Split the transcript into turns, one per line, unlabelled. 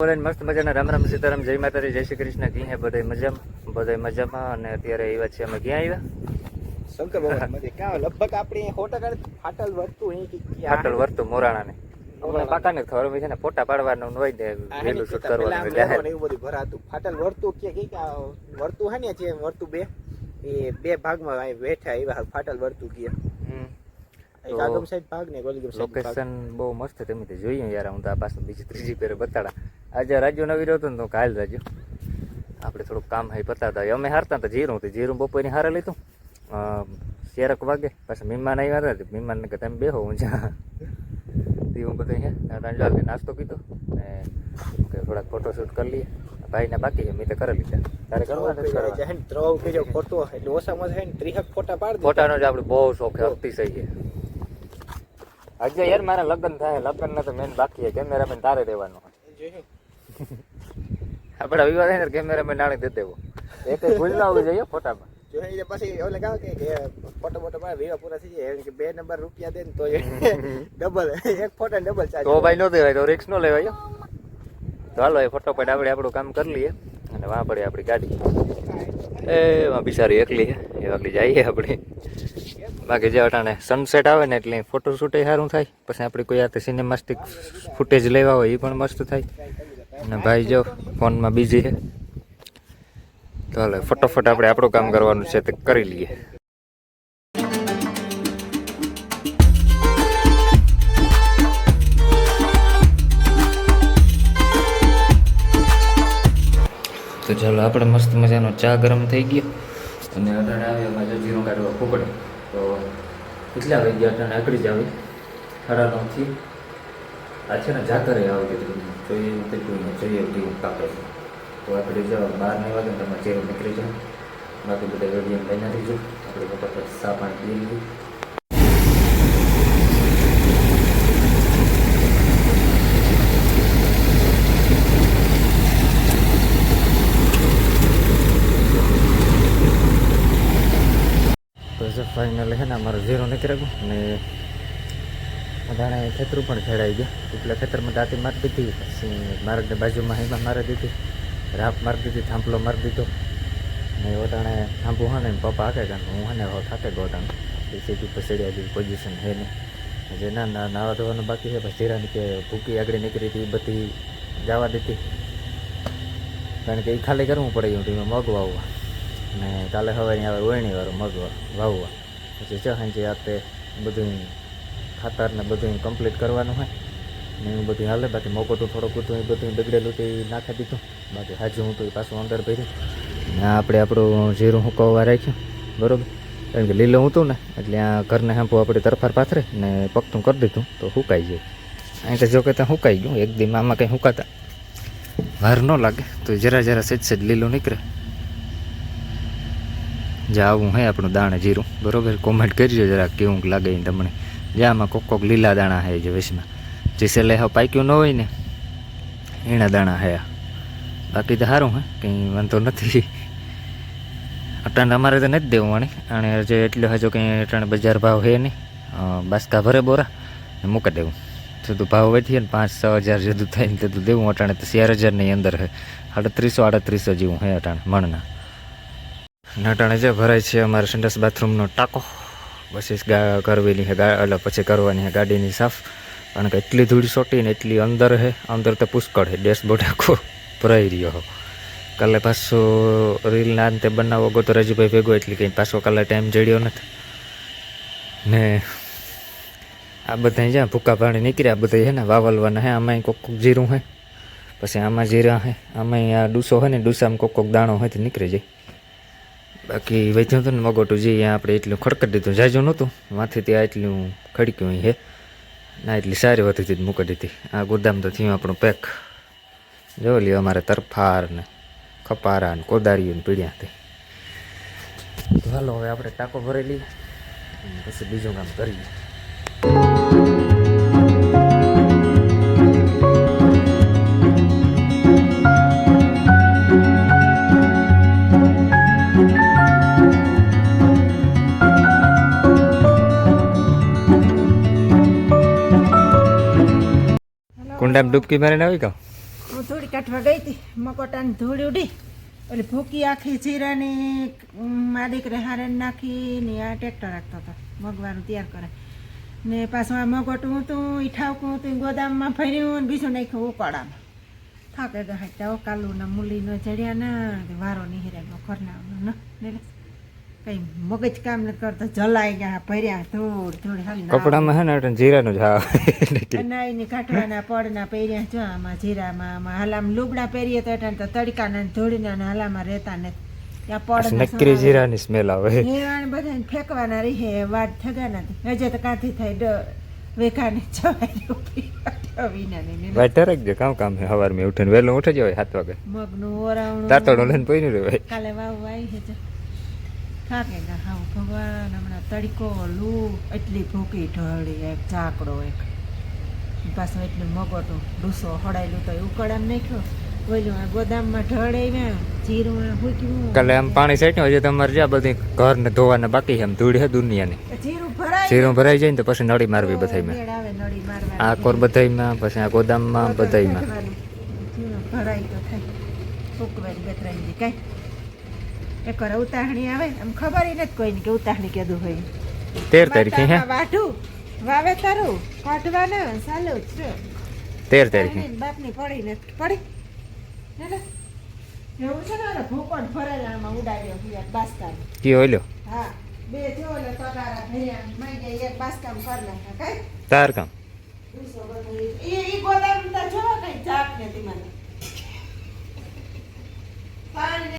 બોલાઈને મસ્ત મજાના રામ રામ સીતારામ જય માતાજી જય શ્રી કૃષ્ણ. હે બધા મજામાં બધા મજામાં અને અત્યારે એવા છે અમે. ક્યાં આવ્યા?
શંકર ભગવાનમાંથી લગભગ આપણે ફોટા ટકા ફાટલ વર્તું ક્યાં?
પાટલ વર્તો મોરાણાને. અમને પાકાને ખબર હોય છે ને ફોટા પાડવાનું હોય ને વેલું શૂટ કરવાનું
પહેલા આમ
હોય જાહેર
લેવાનું એવું બધું ભરાતું. ફાટલ વર્તું કે કે કે વર્તું હે ને જે વર્તું બે એ બે ભાગમાં બેઠા એવા ફાટલ વર્તું
હમ.
એક આગમ સાઈડ ભાગ ને ગોલીગમ સાઈડ
લોકેશન બહુ મસ્ત તમે તે જોઈએ યાર હું તો આ પાછું બીજી ત્રીજી પેરે બતાડા. આજે રાજુ નવી રહ્યો હતો ને તો કાલ રાજુ આપણે થોડુંક કામ hay પતાતા અમે હારતા હતા જીરું તો જીરું બપોરની હારે લીધું. શેરક વાગે. પાછા મહેમાન આવ્યા હતા મહેમાન કે તમે બેહો હું જા. તે હું બધું અહીંયા રંજાલ નાસ્તો કીધો. ને થોડાક થોડાક ફોટોશૂટ કરી લઈએ. ભાઈને બાકી છે મેં તો કરી લીધા તારે કરવા નથી કરવા
ને ત્રવ ફોટો એટલે ઓછામાં ઓછા હે ફોટા પાડ
ફોટાનો જ આપણે બહુ શોખ અતિશય છે. આજે યાર મારા લગ્ન થાય લગ્ન ના તો મેન બાકી છે કેમેરામેન તારે દેવાનો આપણા વિવાહ થાય ને કેમેરામેન નાણે દે દેવો. એક ભૂલ ના હોવી જોઈએ ફોટામાં.
જો એ પછી ઓલે કહે કે ફોટો ફોટો મારે વિવાહ પૂરા થઈ જાય કે બે નંબર રૂપિયા દે ને તો ડબલ એક ફોટા ડબલ ચાર્જ
તો ભાઈ ન દેવાય તો રિક્સ ન લેવાય તો હાલો એ ફોટોપટ આપણે આપણું કામ કરી લઈએ. અને વાં પડે આપણી ગાડી. એ બિચારી એકલી એ વાગલી જઈએ આપણે. બાકી જે અટાણે સનસેટ આવે ને એટલે ફોટો શૂટે સારું થાય. પછી આપણે કોઈ આ સિનેમાસ્ટિક ફૂટેજ લેવા હોય એ પણ મસ્ત થાય. અને ભાઈ જો ફોનમાં બીજી છે. તો હાલે, ફટોફટ આપણે આપણું કામ કરવાનું છે તે કરી લઈએ. તો ચાલો, આપણે મસ્ત મજાનો ચા ગરમ થઈ ગયો. અને અટાણે આવ્યો મારે જીરું કાઢવા ફૂકડે તો કેટલા વાગી ગયા અટાણે આકડી જ આવી ખરા નવથી. આ છે ને જાતરે આવી ગયું જોઈએ એવું જોઈએ ટીમ કાપે છે. તો આપણે જો બાર નહીં વાગે ને તમારે ચેરું નીકળી જાઓ બાકી બધા વેડિયમ લઈને રહીજો. આપણે પછી સા પાણી પી લઈએ. જે ફાઇનલ છે ને અમારું ઝીરો નીકળી ગયું ને બધાને ખેતરું પણ ખેડાઈ ગયા. એટલે ખેતરમાં દાંતી મારી દીધી, પછી માર્ગને બાજુમાં હિમા મારી દીધી, રાપ મારી દીધી, થાંભલો મારી દીધો. ને વધારે થાંભું હા ને પપ્પા હાકે કારણ હું હા ને થાકે ગયો સીધી પસેડ્યા જેવી પોઝિશન હે નહીં. જે ના ના નાવા ધોવાનું બાકી છે, પછી જીરાની કે ભૂકી આગળ નીકળી હતી બધી જવા દીધી. કારણ કે એ ખાલી કરવું પડે એવું ટીમે મગ વાવવા ને કાલે અહીંયા આવે રોહિણી મગવા, વાવવા. પછી જો સાંજે આતે બધું ખાતરને બધું કમ્પ્લીટ કરવાનું હોય. ને એવું બધું હાલે, બાકી મોકોટું થોડુંક હતું એ બધું બગડેલું તે નાખી દીધું. બાકી હાજુ હું તો એ પાછું અંદર ભર્યું ને આપણે આપણું જીરું હુકવવા રાખ્યું, બરાબર? કારણ કે લીલું હતું ને, એટલે આ ઘરને હાંપુ આપણે તરફાર પાથરે ને પગતું કરી દીધું, તો હુકાઈ જાય અહીં તો જો કે ત્યાં હુકાઈ ગયું, એક દી આમાં કંઈ હુકાતા. વાર ન લાગે, તો જરા જરા સેજ સેજ લીલું નીકળે. જે આવું હે આપણું દાણે જીરું. બરોબર? કોમેન્ટ કરજો જરાક કેવું લાગે તમને. જે કોક કોક લીલા દાણા હે જે વચમાં જે સેલે હા પાક્યું ન હોય ને એના દાણા હે બાકી તો સારું હે, કંઈ વાંધો નથી. અટાણે અમારે તો નથી દેવું વાણી. અને જે એટલે હજુ કંઈ અટાણે બજાર ભાવ હે નહીં. બાસકા ભરે બોરા, ને મૂકી દેવું. સીધું ભાવ વેઠીએ ને પાંચ, છ હજાર જેટલું થાય ને તેટલું દેવું. અટાણે તો ચાર હજારની અંદર હે. આડત્રીસો આડત્રીસો જેવું હે અટાણે, મણના. નટાણે જે ભરાય છે અમારે સંડાસ બાથરૂમનો ટાંકો. પછી કરવેલી છે એટલે પછી કરવાની છે ગાડીની સાફ. કારણ કે એટલી ધૂળ સોટી ને એટલી અંદર છે અંદર તો પુષ્કળ છે ડેશબોર્ડ આખો ભરાઈ રહ્યો હો. કાલે પાછો રીલના અંતે બનાવો ગો તો રજુભાઈ ભેગો, એટલે કંઈ પાછો કાલે ટાઈમ જડ્યો નથી. ને આ બધા જ્યાં ભૂકા પાણી નીકળ્યા બધા છે ને વાવલવાના હે આમાં કોક કોક જીરું હે. પછી આમાં જીરા હે આમાં આ ડૂસો હોય ને ડૂસામાં કોક કોક દાણો હોય તો નીકળી જાય. બાકી હતું ને મગોટું જે આપણે એટલું ખડકટ દીધું. જાજુ નહોતું. માથે ત્યાં એટલું ખડક્યું હે? ના, એટલી સારી હતી મૂકી દીધી. આ ગોદામ તો થયું આપણું પેક. જો લ્યો અમારે તરફાર ને ખપારા ને કોદારીઓ ને પીડ્યાથી તો. હાલો, હવે આપણે ટાંકો ભરેલી પછી બીજું કામ કરીએ. કુંડામાં ડૂબકી મારીને આવી ગયો?
હું
ધૂળી કાઢવા ગઈ હતી, મકોટાની ધૂળી ઉડી. એટલે ભૂકી આખી જીરાની માલિક હારે નાખી ને આ ટ્રેક્ટર રાખતો હતો મગવાનું તૈયાર કરે. ને પાછું આ મગોટું હતું ઈઠાવકું ઠાવકું હતું ગોદામમાં ફર્યું ને બીજું નાખ્યું ઉકાળામાં. થાકે ગયા કાલુના મૂલીનો ચડ્યા ના, વારો નહીં ખરનાનો ઘરના ને કઈ મગજ કામ ન કરતો જલાઈ ગયા ભર્યા ધૂળ ધૂળ હાલ
કપડામાં હે ને એટલે જીરાનું જ હા
નાઈની કાઢવાના પડના પહેર્યા જો આમાં જીરામાં આમાં હાલામાં લુગડા પહેરીએ તો એટલે તો તડકાના ને ધૂળના ને હાલામાં રહેતા ને
નકરી જીરાની સ્મેલ આવે.
હેવાણ બધાને ફેંકવાના રહે વાત થગા નથી. હજે તો કાંથી થાય વેખાને જવાય વિના ને
ભાઈ ટરક કામ કામ છે સવારમાં ઉઠીને વહેલું ઉઠી જવાય સાત વાગે.
મગનું ઓરાવણું
તાતડો લઈને પૈનું રે ભાઈ.
કાલે વાવ વાઈ છે જો. થાકે ગા હા ભગવાન હમણાં તડકો લૂ એટલી ભૂકી ઢળી એક ઝાકડો એક. પાછો એટલું મગોટો ડૂસો હડાયેલું તો ઉકળામ નાખ્યો. ઓલું આ ગોદામમાં ઢળાવ્યા જીરું ભૂક્યું
કાલે આમ પાણી સાઈટ્યું હજી તમારે જ્યાં બધી ઘર ને ધોવાના બાકી એમ ધૂળ છે દુનિયાની.
જીરું ભરાય
જીરું ભરાઈ જાય ને તો પછી નળી મારવી
મારવાની.
આ કોર બધાઈમાં પછી આ ગોદામમાં
કાઢવાનું. ભરાય તો થાય. સૂકવાય બે ત્રણ દી કાંઈ. એક વાર ઉતાહણી આવે આમ ખબર નથી કોઈને કે ઉતાહણી કીધું હોય.
તેર તારીખે હે?
વાઢું વાવેતરું કાઢવાના ચાલુ છે.
તેર તારીખે.
બાપની પડી ને પડી? હે એવું છે ને ભૂકોટ ભરેલામાં ઉડાડ્યો છે એક
કી ઓલ્યો?
હા બે થયો એટલે તગારા ભર્યા માઈ જાય એક બાસ્કામ કરી નાખ્યા કઈ?
તાર કામ.
એ ઈ ગોદામ તો જો કઈ જાત નથી મને